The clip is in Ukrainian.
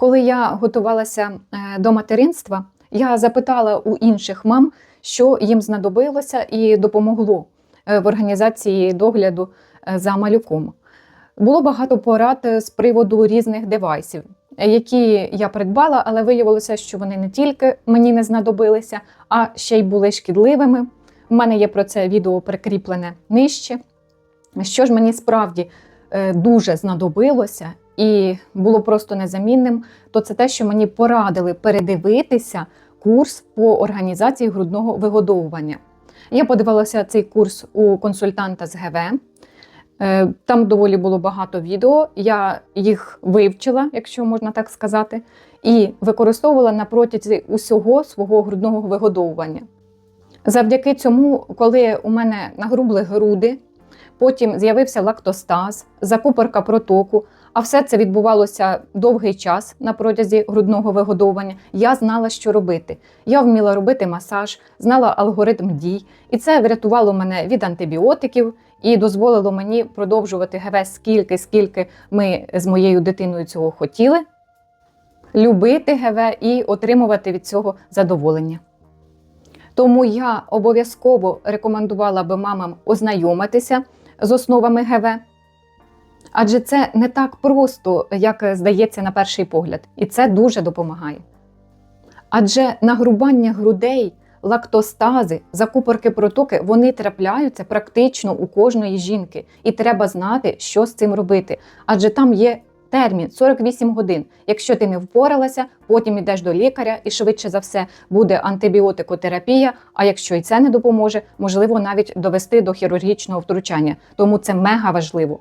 Коли я готувалася е, до материнства, я запитала у інших мам, що їм знадобилося і допомогло е, в організації догляду е, за малюком. Було багато порад з приводу різних девайсів, які я придбала, але виявилося, що вони не тільки мені не знадобилися, а ще й були шкідливими. У мене є про це відео прикріплене нижче. Що ж мені справді дуже знадобилося і було просто незамінним, то це те, що мені порадили передивитися курс по організації грудного вигодовування. Я подивилася цей курс у консультанта з ГВ. Е, Там доволі було багато відео. Я їх вивчила, якщо можна так сказати, і використовувала на протязі усього свого грудного вигодовування. Завдяки цьому, коли у мене нагрубли груди, потім з'явився лактостаз, закупорка протоку, а все це відбувалося довгий час на протязі грудного вигодовування. Я знала, що робити. Я вміла робити масаж, знала алгоритм дій, і це врятувало мене від антибіотиків і дозволило мені продовжувати ГВ скільки, скільки ми з моєю дитиною цього хотіли, любити ГВ і отримувати від цього задоволення. Тому я обов'язково рекомендувала би мамам ознайомитися з основами ГВ. Адже це не так просто, як здається на перший погляд, і це дуже допомагає. Адже нагрубання грудей, лактостази, закупорки протоки вони трапляються практично у кожної жінки, і треба знати, що з цим робити. Адже там є термін 48 годин. Якщо ти не впоралася, потім йдеш до лікаря, і швидше за все буде антибіотикотерапія. А якщо і це не допоможе, можливо навіть довести до хірургічного втручання. Тому це мега важливо.